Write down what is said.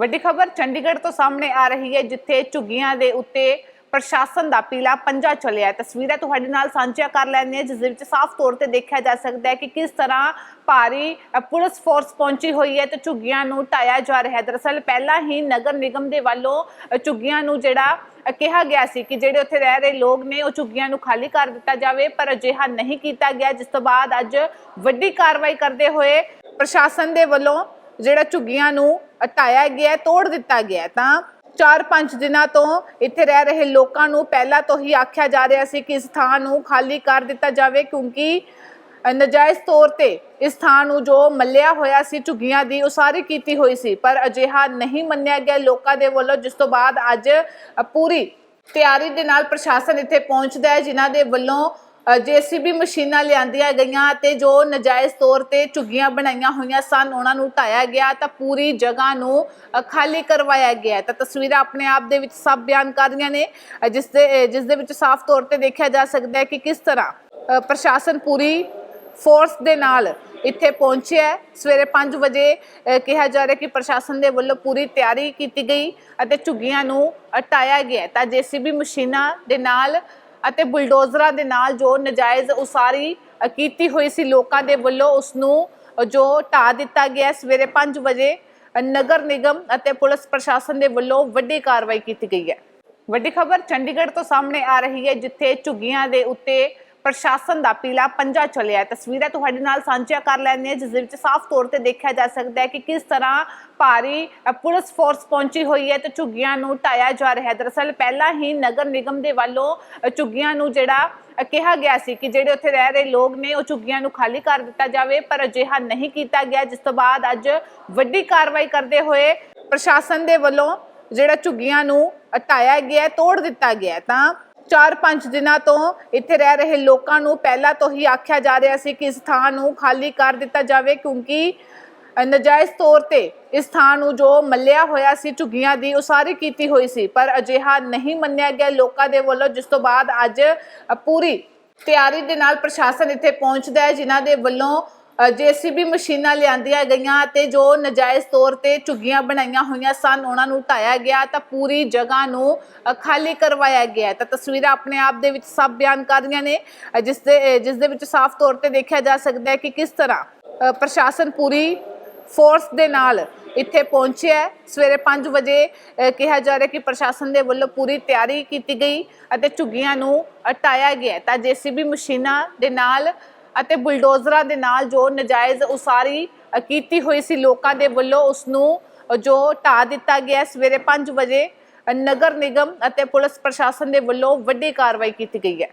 ਵੱਡੀ ਖਬਰ, ਚੰਡੀਗੜ੍ਹ ਤੋਂ ਸਾਹਮਣੇ ਆ ਰਹੀ ਹੈ, ਜਿੱਥੇ ਝੁੱਗੀਆਂ ਦੇ ਉੱਤੇ ਪ੍ਰਸ਼ਾਸਨ ਦਾ ਪੀਲਾ ਪੰਜਾ ਚੱਲਿਆ ਤਸਵੀਰਾਂ ਤੁਹਾਡੇ ਨਾਲ ਸਾਂਝੀਆਂ ਕਰ ਲੈਂਦੇ ਹਾਂ, ਜਿਸ ਦੇ ਵਿੱਚ ਸਾਫ਼ ਤੌਰ ਤੇ ਦੇਖਿਆ ਜਾ ਸਕਦਾ ਹੈ ਕਿ ਕਿਸ ਤਰ੍ਹਾਂ ਭਾਰੀ ਪੁਲਿਸ ਫੋਰਸ ਪਹੁੰਚੀ ਹੋਈ ਹੈ ਤੇ ਝੁੱਗੀਆਂ ਨੂੰ ਢਾਇਆ ਜਾ ਰਿਹਾ ਹੈ। ਦਰਅਸਲ ਪਹਿਲਾਂ ਹੀ ਨਗਰ ਨਿਗਮ ਦੇ ਵੱਲੋਂ ਝੁੱਗੀਆਂ ਨੂੰ ਜਿਹੜਾ ਕਿਹਾ ਗਿਆ ਸੀ ਕਿ ਜਿਹੜੇ ਉੱਥੇ ਰਹਿ ਰਹੇ ਲੋਕ ਨੇ, ਉਹ ਝੁੱਗੀਆਂ ਨੂੰ ਖਾਲੀ ਕਰ ਦਿੱਤਾ ਜਾਵੇ, ਪਰ ਅਜਿਹਾ ਨਹੀਂ ਕੀਤਾ ਗਿਆ, ਜਿਸ ਤੋਂ ਬਾਅਦ ਅੱਜ ਵੱਡੀ ਕਾਰਵਾਈ ਕਰਦੇ ਹੋਏ ਪ੍ਰਸ਼ਾਸਨ ਦੇ ਵੱਲੋਂ ਜਿਹੜਾ ਝੁੱਗੀਆਂ ਨੂੰ ਹਟਾਇਆ ਗਿਆ ਤੋੜ ਦਿੱਤਾ ਗਿਆ। ਤਾਂ 4-5 ਦਿਨਾਂ ਤੋਂ ਇੱਥੇ ਰਹਿ ਰਹੇ ਲੋਕਾਂ ਨੂੰ ਪਹਿਲਾਂ ਤੋਂ ਹੀ ਆਖਿਆ ਜਾ ਰਿਹਾ ਸੀ ਕਿ ਇਸ ਥਾਂ ਨੂੰ ਖਾਲੀ ਕਰ ਦਿੱਤਾ ਜਾਵੇ ਕਿਉਂਕਿ ਅ, ਨਜਾਇਜ਼ ਤੌਰ ਤੇ ਇਸ ਥਾਂ ਨੂੰ ਜੋ ਮੱਲਿਆ ਹੋਇਆ ਸੀ ਝੁੱਗੀਆਂ ਦੀ ਉਸਾਰੀ ਕੀਤੀ ਹੋਈ ਸੀ। ਪਰ ਅਜਿਹਾ ਨਹੀਂ ਮੰਨਿਆ ਗਿਆ ਲੋਕਾਂ ਦੇ ਵੱਲੋਂ ਜਿਸ ਤੋਂ ਬਾਅਦ ਅੱਜ ਪੂਰੀ ਤਿਆਰੀ ਦੇ ਨਾਲ ਪ੍ਰਸ਼ਾਸਨ ਇੱਥੇ ਪਹੁੰਚਦਾ ਹੈ ਜਿਨ੍ਹਾਂ ਦੇ ਵੱਲੋਂ ਜੀਸੀਬੀ ਮਸ਼ੀਨਾਂ ਲਿਆਂਦੀਆਂ ਗਈਆਂ ਤੇ ਜੋ ਨਜਾਇਜ਼ ਤੌਰ ਤੇ ਝੁੱਗੀਆਂ ਬਣਾਈਆਂ ਹੋਈਆਂ ਸਨ ਉਹਨਾਂ ਨੂੰ ਢਾਇਆ ਗਿਆ ਤਾਂ ਪੂਰੀ ਜਗ੍ਹਾ ਨੂੰ ਖਾਲੀ ਕਰਵਾਇਆ ਗਿਆ ਤਾਂ ਤਸਵੀਰਾਂ ਆਪਣੇ ਆਪ ਦੇ ਵਿੱਚ ਸਭ ਬਿਆਨ ਕਰ ਰਹੀਆਂ ਨੇ। ਅ, ਜਿਸ ਦੇ ਜਿਸ ਦੇ ਵਿੱਚ ਸਾਫ਼ ਤੌਰ ਤੇ ਦੇਖਿਆ ਜਾ ਸਕਦਾ ਹੈ ਕਿ ਕਿਸ ਤਰ੍ਹਾਂ ਪ੍ਰਸ਼ਾਸਨ ਪੂਰੀ ਫੋਰਸ ਦੇ ਨਾਲ ਇੱਥੇ ਪਹੁੰਚਿਆ ਸਵੇਰੇ 5 ਵਜੇ ਕਿਹਾ ਜਾ ਰਿਹਾ ਕਿ ਪ੍ਰਸ਼ਾਸਨ ਦੇ ਵੱਲੋਂ ਪੂਰੀ ਤਿਆਰੀ ਕੀਤੀ ਗਈ ਅਤੇ ਝੁੱਗੀਆਂ ਨੂੰ ਹਟਾਇਆ ਗਿਆ ਹੈ। ਤਾਂ ਜੀਸੀਬੀ ਮਸ਼ੀਨਾਂ ਦੇ ਨਾਲ ਅਤੇ ਬੁਲਡੋਜ਼ਰਾਂ ਦੇ ਨਾਲ ਜੋ ਨਜਾਇਜ਼ ਉਸਾਰੀ ਕੀਤੀ ਹੋਈ ਸੀ ਲੋਕਾਂ ਦੇ ਵੱਲੋਂ ਉਸ ਨੂੰ ਜੋ ਢਾ ਦਿੱਤਾ ਗਿਆ ਸਵੇਰੇ 5 ਵਜੇ ਨਗਰ ਨਿਗਮ ਅਤੇ ਪੁਲਿਸ ਪ੍ਰਸ਼ਾਸਨ ਦੇ ਵੱਲੋਂ ਵੱਡੀ ਕਾਰਵਾਈ ਕੀਤੀ ਗਈ ਹੈ। ਵੱਡੀ ਖਬਰ ਚੰਡੀਗੜ੍ਹ ਤੋਂ ਸਾਹਮਣੇ ਆ ਰਹੀ ਹੈ, ਜਿੱਥੇ ਝੁੱਗੀਆਂ ਦੇ ਉੱਤੇ ਪ੍ਰਸ਼ਾਸਨ ਦਾ ਪੀਲਾ ਪੰਜਾ ਚੱਲਿਆ ਤਸਵੀਰਾਂ ਤੁਹਾਡੇ ਨਾਲ ਸਾਂਝੀਆਂ ਕਰ ਲੈਂਦੇ ਜਿਸ ਦੇ ਵਿੱਚ ਸਾਫ਼ ਤੌਰ ਤੇ ਦੇਖਿਆ ਜਾ ਸਕਦਾ ਹੈ ਕਿ ਕਿਸ ਤਰ੍ਹਾਂ ਭਾਰੀ ਪੁਲਿਸ ਫੋਰਸ ਪਹੁੰਚੀ ਹੋਈ ਹੈ ਤੇ ਝੁੱਗੀਆਂ ਨੂੰ ਢਾਇਆ ਜਾ ਰਿਹਾ ਹੈ। ਦਰਅਸਲ ਪਹਿਲਾਂ ਹੀ ਨਗਰ ਨਿਗਮ ਦੇ ਵੱਲੋਂ ਝੁੱਗੀਆਂ ਨੂੰ ਜਿਹੜਾ ਕਿਹਾ ਗਿਆ ਸੀ ਕਿ ਜਿਹੜੇ ਉੱਥੇ ਰਹਿ ਰਹੇ ਲੋਕ ਨੇ, ਉਹ ਝੁੱਗੀਆਂ ਨੂੰ ਖਾਲੀ ਕਰ ਦਿੱਤਾ ਜਾਵੇ, ਪਰ ਅਜਿਹਾ ਨਹੀਂ ਕੀਤਾ ਗਿਆ, ਜਿਸ ਤੋਂ ਬਾਅਦ ਅੱਜ ਵੱਡੀ ਕਾਰਵਾਈ ਕਰਦੇ ਹੋਏ ਪ੍ਰਸ਼ਾਸਨ ਦੇ ਵੱਲੋਂ ਜਿਹੜਾ ਝੁੱਗੀਆਂ ਨੂੰ ਹਟਾਇਆ ਗਿਆ ਤੋੜ ਦਿੱਤਾ ਗਿਆ ਤਾਂ 4-5 ਦਿਨਾਂ ਤੋਂ ਇੱਥੇ ਰਹਿ ਰਹੇ ਲੋਕਾਂ ਨੂੰ ਪਹਿਲਾਂ ਤੋਂ ਹੀ ਆਖਿਆ ਜਾ ਰਿਹਾ ਸੀ ਕਿ ਇਸ ਥਾਂ ਨੂੰ ਖਾਲੀ ਕਰ ਦਿੱਤਾ ਜਾਵੇ ਕਿਉਂਕਿ ਅ, ਨਜਾਇਜ਼ ਤੌਰ ਤੇ ਇਸ ਥਾਂ ਨੂੰ ਜੋ ਮੱਲਿਆ ਹੋਇਆ ਸੀ ਝੁੱਗੀਆਂ ਦੀ ਉਸਾਰੀ ਕੀਤੀ ਹੋਈ ਸੀ। ਪਰ ਅਜਿਹਾ ਨਹੀਂ ਮੰਨਿਆ ਗਿਆ ਲੋਕਾਂ ਦੇ ਵੱਲੋਂ ਜਿਸ ਤੋਂ ਬਾਅਦ ਅੱਜ ਪੂਰੀ ਤਿਆਰੀ ਦੇ ਨਾਲ ਪ੍ਰਸ਼ਾਸਨ ਇੱਥੇ ਪਹੁੰਚਦਾ ਹੈ ਜਿਨ੍ਹਾਂ ਦੇ ਵੱਲੋਂ ਜੀਸੀਬੀ ਮਸ਼ੀਨਾਂ ਲਿਆਂਦੀਆਂ ਗਈਆਂ ਤੇ ਜੋ ਨਜਾਇਜ਼ ਤੌਰ ਤੇ ਝੁੱਗੀਆਂ ਬਣਾਈਆਂ ਹੋਈਆਂ ਸਨ ਉਹਨਾਂ ਨੂੰ ਢਾਇਆ ਗਿਆ ਤਾਂ ਪੂਰੀ ਜਗ੍ਹਾ ਨੂੰ ਖਾਲੀ ਕਰਵਾਇਆ ਗਿਆ ਤਾਂ ਤਸਵੀਰਾਂ ਆਪਣੇ ਆਪ ਦੇ ਵਿੱਚ ਸਭ ਬਿਆਨ ਕਰ ਰਹੀਆਂ ਨੇ ਅ, ਜਿਸ ਦੇ ਜਿਸ ਦੇ ਵਿੱਚ ਸਾਫ਼ ਤੌਰ ਤੇ ਦੇਖਿਆ ਜਾ ਸਕਦਾ ਹੈ ਕਿ ਕਿਸ ਤਰ੍ਹਾਂ ਪ੍ਰਸ਼ਾਸਨ ਪੂਰੀ ਫੋਰਸ ਦੇ ਨਾਲ ਇੱਥੇ ਪਹੁੰਚਿਆ ਸਵੇਰੇ 5 ਵਜੇ ਕਿਹਾ ਜਾ ਰਿਹਾ ਕਿ ਪ੍ਰਸ਼ਾਸਨ ਦੇ ਵੱਲੋਂ ਪੂਰੀ ਤਿਆਰੀ ਕੀਤੀ ਗਈ ਅਤੇ ਝੁੱਗੀਆਂ ਨੂੰ ਹਟਾਇਆ ਗਿਆ ਹੈ। ਤਾਂ ਜੀਸੀਬੀ ਮਸ਼ੀਨਾਂ ਦੇ ਨਾਲ ਅਤੇ ਬੁਲਡੋਜ਼ਰਾਂ ਦੇ ਨਾਲ ਜੋ ਨਜਾਇਜ਼ ਉਸਾਰੀ ਕੀਤੀ ਹੋਈ ਸੀ ਲੋਕਾਂ ਦੇ ਵੱਲੋਂ ਉਸ ਨੂੰ ਜੋ ਢਾ ਦਿੱਤਾ ਗਿਆ ਸਵੇਰੇ 5 ਵਜੇ ਨਗਰ ਨਿਗਮ ਅਤੇ ਪੁਲਿਸ ਪ੍ਰਸ਼ਾਸਨ ਦੇ ਵੱਲੋਂ ਵੱਡੀ ਕਾਰਵਾਈ ਕੀਤੀ ਗਈ ਹੈ।